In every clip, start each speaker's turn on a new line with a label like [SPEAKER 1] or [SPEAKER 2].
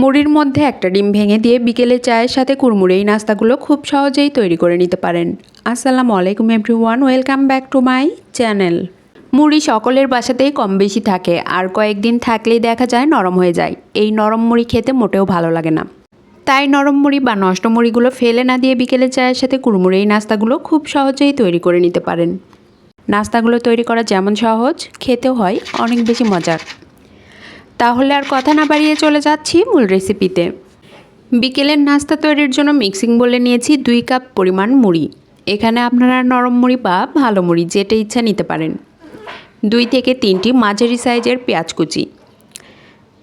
[SPEAKER 1] মুড়ির মধ্যে একটা ডিম ভেঙে দিয়ে বিকেলে চায়ের সাথে কুড়মুড়ে এই নাস্তাগুলো খুব সহজেই তৈরি করে নিতে পারেন। আসসালামু আলাইকুম everyone, welcome back to my channel. মুড়ি সকলের বাসাতেই কম বেশি থাকে, আর কয়েকদিন থাকলেই দেখা যায় নরম হয়ে যায়। এই নরম মুড়ি খেতে মোটেও ভালো লাগে না। তাই নরম মুড়ি বা নষ্ট মুড়িগুলো ফেলে না দিয়ে বিকেলে চায়ের সাথে কুড়মুড়ে এই নাস্তাগুলো খুব সহজেই তৈরি করে নিতে পারেন। নাস্তাগুলো তৈরি করা যেমন সহজ, খেতেও হয় অনেক বেশি মজার। তাহলে আর কথা না বাড়িয়ে চলে যাচ্ছি মূল রেসিপিতে বিকেলের নাস্তা তৈরির জন্য মিক্সিং বলে নিয়েছি দুই কাপ পরিমাণ মুড়ি। এখানে আপনারা নরম মুড়ি বা ভালো মুড়ি যেটা ইচ্ছা নিতে পারেন। দুই থেকে তিনটি মাঝারি সাইজের পেঁয়াজ কুচি।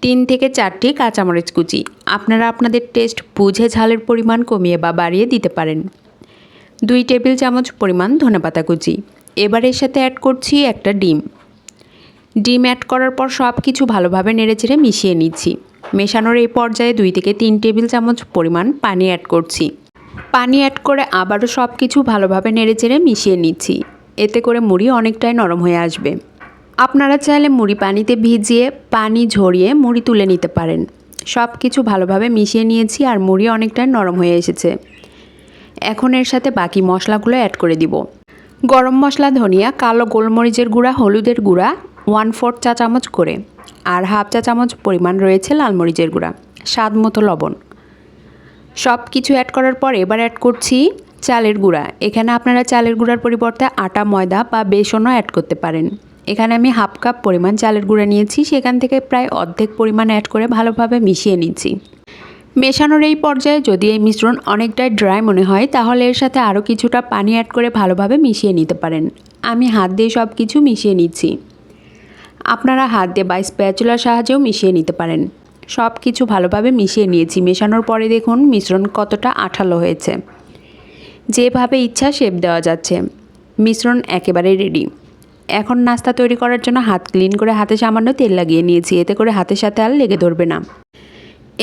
[SPEAKER 1] তিন থেকে চারটি কাঁচামরিচ কুচি। আপনারা আপনাদের টেস্ট বুঝে ঝালের পরিমাণ কমিয়ে বা বাড়িয়ে দিতে পারেন। দুই টেবিল চামচ পরিমাণ ধনেপাতা কুচি। এবার এর সাথে অ্যাড করছি একটা ডিম। ডিম অ্যাড করার পর সব কিছু ভালোভাবে নেড়েচেড়ে মিশিয়ে নিচ্ছি। মেশানোর এই পর্যায়ে দুই থেকে তিন টেবিল চামচ পরিমাণ পানি অ্যাড করছি। পানি অ্যাড করে আবারও সব কিছু ভালোভাবে নেড়েচেড়ে মিশিয়ে নিচ্ছি। এতে করে মুড়ি অনেকটাই নরম হয়ে আসবে। আপনারা চাইলে মুড়ি পানিতে ভিজিয়ে পানি ঝরিয়ে মুড়ি তুলে নিতে পারেন। সব কিছু ভালোভাবে মিশিয়ে নিয়েছি আর মুড়ি অনেকটাই নরম হয়ে এসেছে। এখন এর সাথে বাকি মশলাগুলো অ্যাড করে দিব। গরম মশলা, ধনিয়া, কালো গোলমরিচের গুঁড়া, হলুদের গুঁড়া ওয়ান ফোর্থ চা চামচ করে আর হাফ চা চামচ পরিমাণ রয়েছে লাল মরিচের গুঁড়া, স্বাদ মতো লবণ। সব কিছু অ্যাড করার পর এবার অ্যাড করছি চালের গুঁড়া। এখানে আপনারা চালের গুঁড়ার পরিবর্তে আটা, ময়দা বা বেসনও অ্যাড করতে পারেন। এখানে আমি হাফ কাপ পরিমাণ চালের গুঁড়া নিয়েছি, সেখান থেকে প্রায় অর্ধেক পরিমাণ অ্যাড করে ভালোভাবে মিশিয়ে নিচ্ছি। মেশানোর এই পর্যায়ে যদি এই মিশ্রণ অনেকটাই ড্রাই মনে হয়, তাহলে এর সাথে আরও কিছুটা পানি অ্যাড করে ভালোভাবে মিশিয়ে নিতে পারেন। আমি হাত দিয়ে সব কিছু মিশিয়ে নিচ্ছি। আপনারা হাত দিয়ে বা স্প্যাচুলার সাহায্যেও মিশিয়ে নিতে পারেন। সব কিছু ভালোভাবে মিশিয়ে নিয়েছি। মেশানোর পরে দেখুন, মিশ্রণ কতটা আঠালো হয়েছে। যেভাবে ইচ্ছা শেপ দেওয়া যাচ্ছে। মিশ্রণ একেবারে রেডি এখন নাস্তা তৈরি করার জন্য হাত ক্লিন করে হাতে সামান্য তেল লাগিয়ে নিয়েছি। এতে করে হাতের সাথে আর লেগে ধরবে না।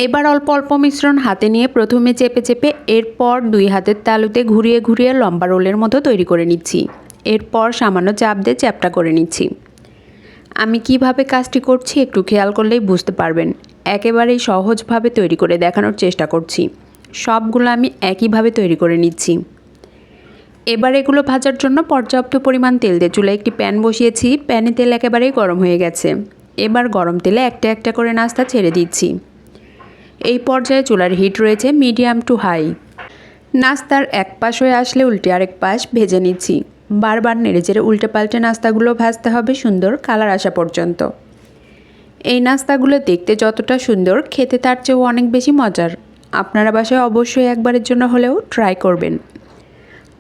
[SPEAKER 1] এবার অল্প অল্প মিশ্রণ হাতে নিয়ে প্রথমে চেপে চেপে এরপর দুই হাতের তালুতে ঘুরিয়ে ঘুরিয়ে লম্বা রোলের মতো তৈরি করে নিচ্ছি। এরপর সামান্য চাপ দিয়ে চ্যাপটা করে নিচ্ছি। আমি কীভাবে কাজটি করছি একটু খেয়াল করলেই বুঝতে পারবেন। একেবারেই সহজভাবে তৈরি করে দেখানোর চেষ্টা করছি। সবগুলো আমি একইভাবে তৈরি করে নিচ্ছি। এবার এগুলো ভাজার জন্য পর্যাপ্ত পরিমাণ তেল দিয়ে চুলায় একটি প্যান বসিয়েছি। প্যানে তেল একেবারেই গরম হয়ে গেছে। এবার গরম তেলে একটা একটা করে নাস্তা ছেড়ে দিচ্ছি। এই পর্যায়ে চুলার হিট রয়েছে মিডিয়াম টু হাই। নাস্তার এক পাশ হয়ে আসলে উল্টে আরেক পাশ ভেজে নিচ্ছি। বারবার নেড়েচেড়ে উল্টে পাল্টে নাস্তাগুলো ভাজতে হবে সুন্দর কালার আসা পর্যন্ত। এই নাস্তাগুলো দেখতে যতটা সুন্দর, খেতে তার চেয়েও অনেক বেশি মজার। আপনারা বাসায় অবশ্যই একবারের জন্য হলেও ট্রাই করবেন।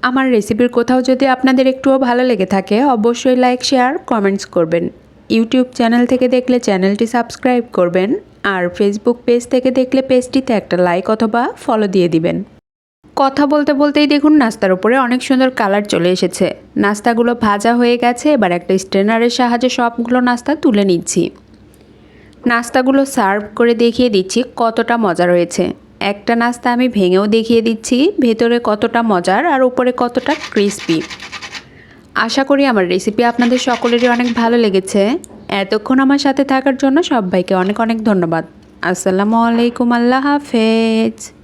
[SPEAKER 1] আমার রেসিপির কোথাও যদি আপনাদের একটুও ভালো লেগে থাকে, অবশ্যই লাইক, শেয়ার, কমেন্টস করবেন। ইউটিউব চ্যানেল থেকে দেখলে চ্যানেলটি সাবস্ক্রাইব করবেন আর ফেসবুক পেজ থেকে দেখলে পেজটিতে একটা লাইক অথবা ফলো দিয়ে দিবেন। কথা বলতে বলতেই দেখুন নাস্তার উপরে অনেক সুন্দর কালার চলে এসেছে। নাস্তাগুলো ভাজা হয়ে গেছে, এবার একটা স্ট্রেনারের সাহায্যে সবগুলো নাস্তা তুলে নিচ্ছি। নাস্তাগুলো সার্ভ করে দেখিয়ে দিচ্ছি কতটা মজা রয়েছে। একটা নাস্তা আমি ভেঙেও দেখিয়ে দিচ্ছি, ভেতরে কতটা মজার আর উপরে কতটা ক্রিসপি। আশা করি আমার রেসিপি আপনাদের সকলেরই অনেক ভালো লেগেছে। এতক্ষণ আমার সাথে থাকার জন্য সবাইকে অনেক অনেক ধন্যবাদ। আসসালামু আলাইকুম, আল্লাহ হাফেজ।